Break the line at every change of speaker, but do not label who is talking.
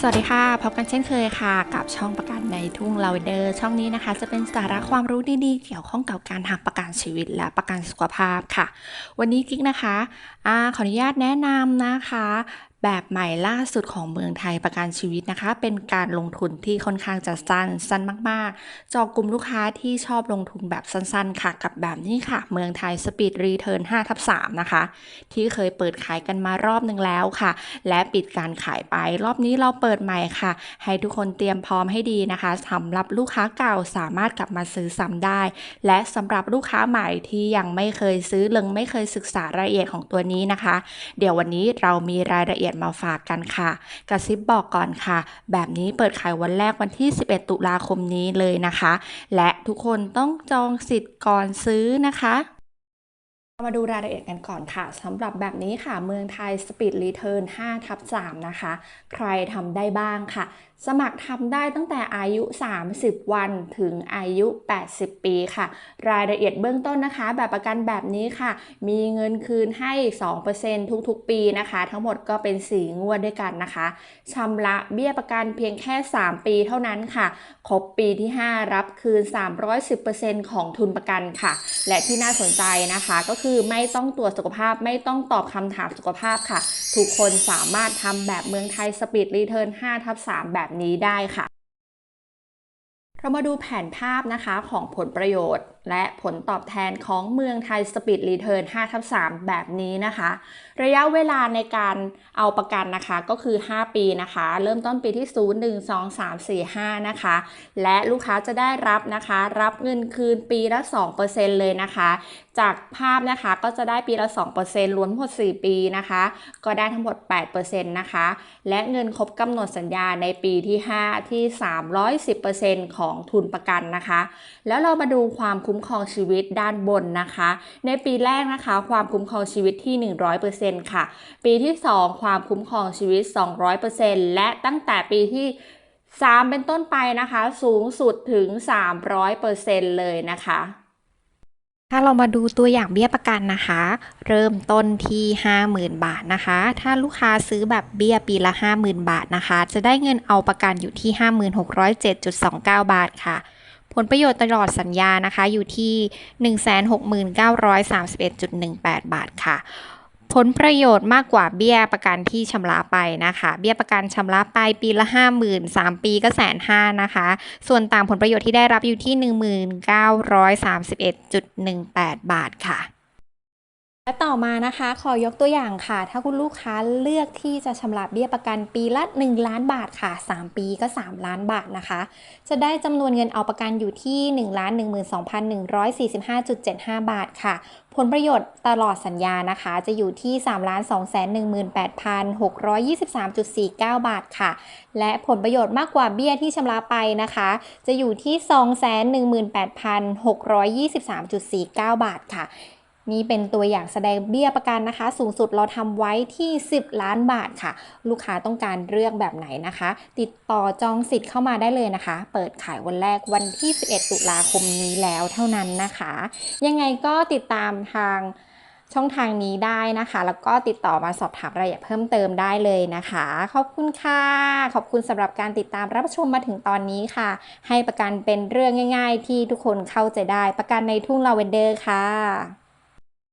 สวัสดีค่ะ พบกันเช่นเคยค่ะ กับช่องประกันในทุ่งลาเวนเดอร์ ช่องนี้นะคะ จะเป็นสาระความรู้ดีๆ เกี่ยวข้องกับการทำประกันชีวิตและประกันสุขภาพค่ะ วันนี้กิ๊กนะคะอขออนุญาตแนะนำนะคะ แบบใหม่ล่าสุดของเมืองไทยประกันชีวิตนะคะ เป็นการลงทุนที่ค่อนข้างจะสั้นสั้นมากๆ จอกลุ่มลูกค้าที่ชอบลงทุนแบบสั้นๆ ค่ะ กับแบบนี้ค่ะ เมืองไทยสปีดรีเทิร์น5ทับ3นะคะ ที่เคยเปิดขายกันมารอบหนึ่งแล้วค่ะ และปิดการขายไป รอบนี้เราเปิดใหม่ค่ะ ให้ทุกคนเตรียมพร้อมให้ดีนะคะสำหรับลูกค้าเก่าสามารถกลับมาซื้อซ้ำได้ และสำหรับลูกค้าใหม่ที่ยังไม่เคยซื้อเลงไม่เคยศึกษารายละเอียดของตัวนี้นะคะ เดี๋ยววันนี้เรามีรายละเอียดมาฝากกันค่ะ กระซิบบอกก่อนค่ะ แบบนี้เปิดขายวันแรกวันที่ 11 ตุลาคมนี้เลยนะคะ และทุกคนต้องจองสิทธิ์ก่อนซื้อนะคะ มาดูรายละเอียดกันก่อนค่ะสำหรับแบบนี้ค่ะ เมืองไทย Speed Return 5ทับ3นะคะ ใครทำได้บ้างค่ะ สมัครทำได้ตั้งแต่อายุ 30 วันถึงอายุ 80 ปีค่ะ รายละเอียดเบื้องต้นนะคะ แบบประกันแบบนี้ค่ะ มีเงินคืนให้ 2%ทุกๆ ปีนะคะ ทั้งหมดก็เป็น 4 งวดด้วยกันนะคะชำระเบี้ยประกันเพียงแค่ 3 ปีเท่านั้นค่ะ ครบปีที่ 5 รับคืน 310%ของทุนประกันค่ะ และที่น่าสนใจนะคะก็คือือไม่ต้องตรวจสุขภาพไม่ต้องตอบคำถามสุขภาพค่ะ ทุกคนสามารถทำแบบเมืองไทยสปีดรีเทิร์น5ทับ3แบบนี้ได้ค่ะ เรามาดูแผนภาพนะคะของผลประโยชน์ และผลตอบแทนของเมืองไทยสปีดรีเทิร์น5ทับ3แบบนี้นะคะ ระยะเวลาในการเอาประกันนะคะก็คือ 5 ปีนะคะ เริ่มต้นปีที่ 0 1 2 3 4 5 นะคะ และลูกค้าจะได้รับนะคะ รับเงินคืนปีละ 2%เลยนะคะ จากภาพนะคะก็จะได้ปีละ 2%รวมทั้งหมด 4 ปีนะคะ ก็ได้ทั้งหมด 8%นะคะ และเงินครบกำหนดสัญญาในปีที่ 5 ที่ 310%ของทุนประกันนะคะ แล้วเรามาดูความคุ้มครองชีวิตด้านบนนะคะ ในปีแรกนะคะ ความคุ้มครองชีวิตที่ 100%ค่ะ ปีที่ 2 ความคุ้มครองชีวิต 200%และตั้งแต่ปีที่3 เป็นต้นไปนะคะ สูงสุดถึง 300%เลยนะคะถ้าเรามาดูตัวอย่างเบี้ยประกันนะคะ เริ่มต้นที่ 50,000 บาทนะคะ ถ้าลูกค้าซื้อแบบเบี้ยปีละ 50,000 บาทนะคะ จะได้เงินเอาประกันอยู่ที่ 5607.29 บาทค่ะ ผลประโยชน์ตลอดสัญญานะคะ อยู่ที่ 169,31.18 บาทค่ะผลประโยชน์มากกว่าเบี้ยประกันที่ชำระไปนะคะ เบี้ยประกันชำระไปปีละ 50,000 3 ปีก็แสนห้านะคะ ส่วนต่างผลประโยชน์ที่ได้รับอยู่ที่ 1931.18 บาทค่ะ และต่อมานะคะขอยกตัวอย่างค่ะ ถ้าคุณลูกค้าเลือกที่จะชำระเบี้ยประกันปีละ 1 ล้านบาทค่ะ 3 ปีก็ 3 ล้านบาทนะคะ จะได้จำนวนเงินเอาประกันอยู่ที่ 1 12,145.75 บาทค่ะ ผลประโยชน์ตลอดสัญญานะคะ จะอยู่ที่ 3 218,623.49 บาทค่ะ และผลประโยชน์มากกว่าเบี้ยที่ชำระไปนะคะ จะอยู่ที่ 218,623.49 บาทค่ะ นี่เป็นตัวอย่างแสดงเบี้ยประกันนะคะ สูงสุดเราทำไว้ที่ 10 ล้านบาทค่ะ ลูกค้าต้องการเลือกแบบไหนนะคะ ติดต่อจองสิทธิ์เข้ามาได้เลยนะคะ เปิดขายวันแรกวันที่ 11 ตุลาคมนี้แล้วเท่านั้นนะคะ ยังไงก็ติดตามทางช่องทางนี้ได้นะคะ แล้วก็ติดต่อมาสอบถามรายละเอียดเพิ่มเติมได้เลยนะคะ ขอบคุณค่ะ ขอบคุณสำหรับการติดตามรับชมมาถึงตอนนี้ค่ะ ให้ประกันเป็นเรื่องง่าย ๆ ที่ทุกคนเข้าใจได้ประกันในทุ่งลาเวนเดอร์ค่ะ